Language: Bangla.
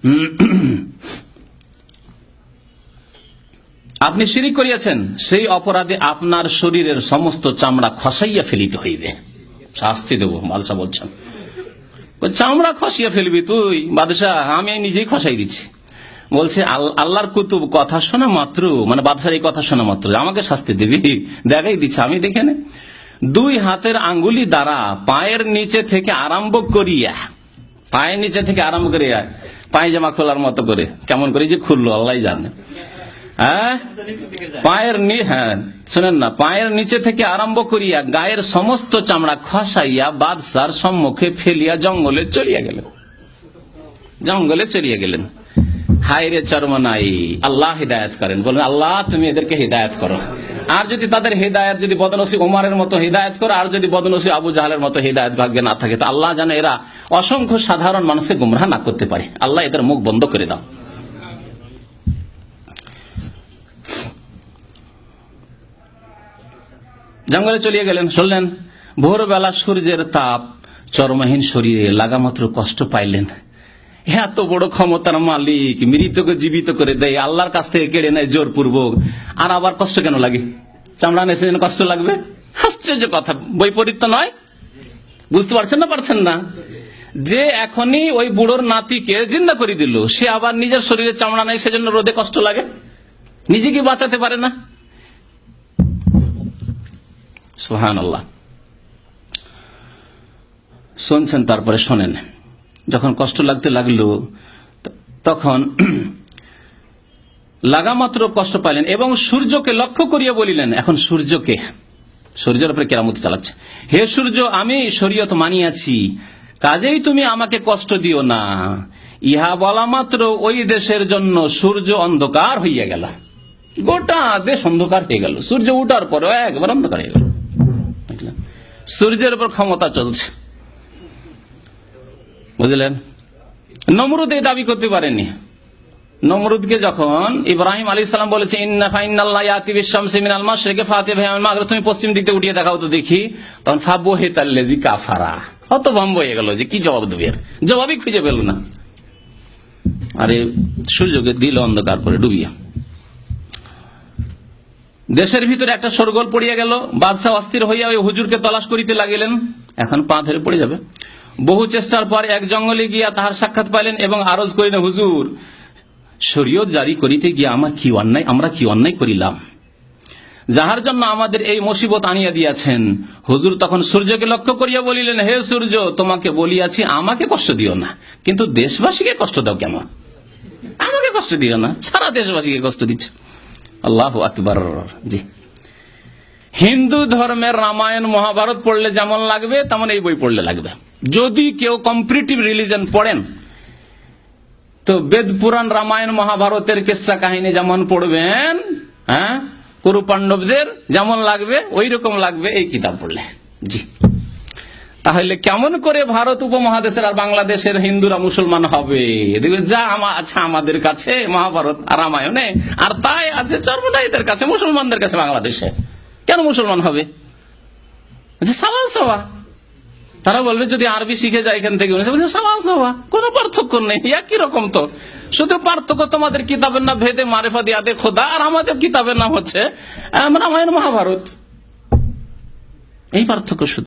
আপনি শিরিক করিয়াছেন, সেই অপরাধে আপনার শরীরের সমস্ত চামড়া খসাইয়া ফেলিতে হইবে। শাস্তি দেবো, বাদশাহ বলছেন। চামড়া খসিয়া ফেলবি তুই, বাদশাহ, আমি নিজেই খসাই দিচ্ছি। বলছে, আল- আল্লাহর কুতুব কথা শোনা মাত্র মানে বাদশার এই কথা শোনা মাত্র, আমাকে শাস্তি দিবি? দেখাই দিচ্ছে, আমি দেখে নে। দুই হাতের আঙ্গুলি দ্বারা পায়ের নিচে থেকে আরম্ভ করিয়া, পায়ের নিচে থেকে আরম্ভ করিয়া পায়জামা খোলার মতো করে। কেমন করে? যে খুললো আল্লাহ জানে। হ্যাঁ? পায়ের হ্যাঁ শোনেন না, পায়ের নিচে থেকে আরম্ভ করিয়া গায়ের সমস্ত চামড়া খসাইয়া বাদশার সম্মুখে ফেলিয়া জঙ্গলে চলিয়া গেলেন। জঙ্গলে চলিয়া গেলেন। হায় রে চরমনাই, আল্লাহ হিদায়ত করেন। বলেন আল্লাহ, তুমি এদেরকে হিদায়ত করো। আর যদি তাদের হৃদায়ত, যদি বদনসি উমারের মতো হিদায়ত করো, আর যদি বদনসি আবু জাহালের মতো হিদায়ত ভাগ্যে না থাকে, তো আল্লাহ জানে এরা অসংখ্য সাধারণ মানুষকে গুমরাহ না করতে পারে। আল্লাহ এদের মুখ বন্ধ করে দাও। জঙ্গলে চলিয়ে গেলেন, শুনলেন, ভোরবেলা সূর্যের তাপ চরমহীন শরীরে লাগামাত্র কষ্ট পাইলেন। এত বড় ক্ষমতার মালিক, মৃতকে জীবিত করে দেয়, আল্লাহর কাছ থেকে কেড়ে নেয় জোরপূর্বক। আর আবার কষ্ট কেন লাগে? চামড়া নেছে যেন কষ্ট লাগবে? আশ্চর্য কথা, বৈপরীত্য নয়? বুঝতে পারছেন না পারছেন না? যে এখনই ওই বুড়োর নাতিকে জিন্দা করে দিল, সে আবার নিজের শরীরে চামড়া নেই সেজন্য রোদে কষ্ট লাগে? নিজেকে বাঁচাতে পারে না? সোহান আল্লাহ শুনছেন, তারপরে শোনেন। যখন কষ্ট লাগতে লাগল, তখন লাগামাত্র কষ্ট পাইলেন এবং সূর্যকে লক্ষ্য করিয়া বলিলেন, এখন সূর্যকে? সূর্যের উপরে কেরামত চালাচ্ছে। হে সূর্য, আমি শরীয়ত মানিয়াছি, কাজেই তুমি আমাকে কষ্ট দিও না। ইহা বলা মাত্র ওই দেশের জন্য সূর্য অন্ধকার হইয়া গেল। গোটা দেশ অন্ধকার হয়ে গেল। সূর্য উঠার পরে একবার অন্ধকার হয়ে গেল। সূর্যের উপর ক্ষমতা চলছে। বুঝলেন? নমরুদ এই দাবি করতে পারেনি নমরুদকে যখন ইব্রাহিম আলী সালাম বলেছে তুমি পশ্চিম দিক উঠিয়ে দেখাও তো দেখি তখন ফাবু হেতাল্লেজি কাফারা। অত ভম্ব হয়ে গেল যে কি জবাব দেবে? জবাবই খুঁজে পেল না। আরে, সূর্যকে দিল অন্ধকার করে ডুবিয়া। দেশের ভিতরে একটা সরগোল পড়িয়া গেল। বাদশাহ অস্থির হইয়া ওই হুজুরকে তলাশ করিতে লাগিলেন। এখন পা ধরে পড়ে যাবে। বহু চেষ্টার পর এক জঙ্গলে গিয়া তাহার সাক্ষাৎ পাইলেন এবং আরজ করিলেন, হুজুর, শরীয়ত জারি করিতে গিয়া আমার কি অন্যায়? আমরা কি অন্যায় করিলাম? যাহার জন্য আমাদের এই মুসিবত আনিয়া দিয়াছেন। হুজুর তখন সূর্যকে লক্ষ্য করিয়া বলিলেন, হে সূর্য, তোমাকে বলিয়াছি, আমাকে কষ্ট দিও না। কিন্তু দেশবাসীকে কষ্ট দাও কেমন? আমাকে কষ্ট দিও না। সারা দেশবাসীকে কষ্ট দিচ্ছে। আল্লাহ আকবর। জি। হিন্দু ধর্মের রামায়ণ, মহাভারত পড়লে যেমন লাগবে, তেমন এই বই পড়লে লাগবে। যদি কেউ কম্পিটিভ রিলিজন পড়েন, তো বেদ পুরাণ, রামায়ণ, মহাভারতের কেসা কাহিনী যেমন পড়বেন হ্যাঁ কুরু পাণ্ডবদের যেমন লাগবে ওই রকম লাগবে এই কিতাব পড়লে। জি। তাহলে কেমন করে ভারত উপমহাদেশের আর বাংলাদেশের হিন্দুরা মুসলমান হবে? যা আছে আমাদের কাছে, মহাভারত আর রামায়ণে, আর তাই আছে চর্মনাইদের কাছে, মুসলমানদের কাছে বাংলাদেশে। কেন মুসলমান হবে? সাওয়া সাওয়া। তারা বলবে, যদি আরবি শিখে যায় এখান থেকে সাওয়া সাওয়া। কোনো পার্থক্য নেই, একই রকম তো। শুধু পার্থক্য তোমাদের কিতাবের নাম, ভেদে, মারেফা, দিয়াদে, খোদা, আর আমাদের কিতাবের নাম হচ্ছে রামায়ণ, মহাভারত। এই পার্থক্য শুধু।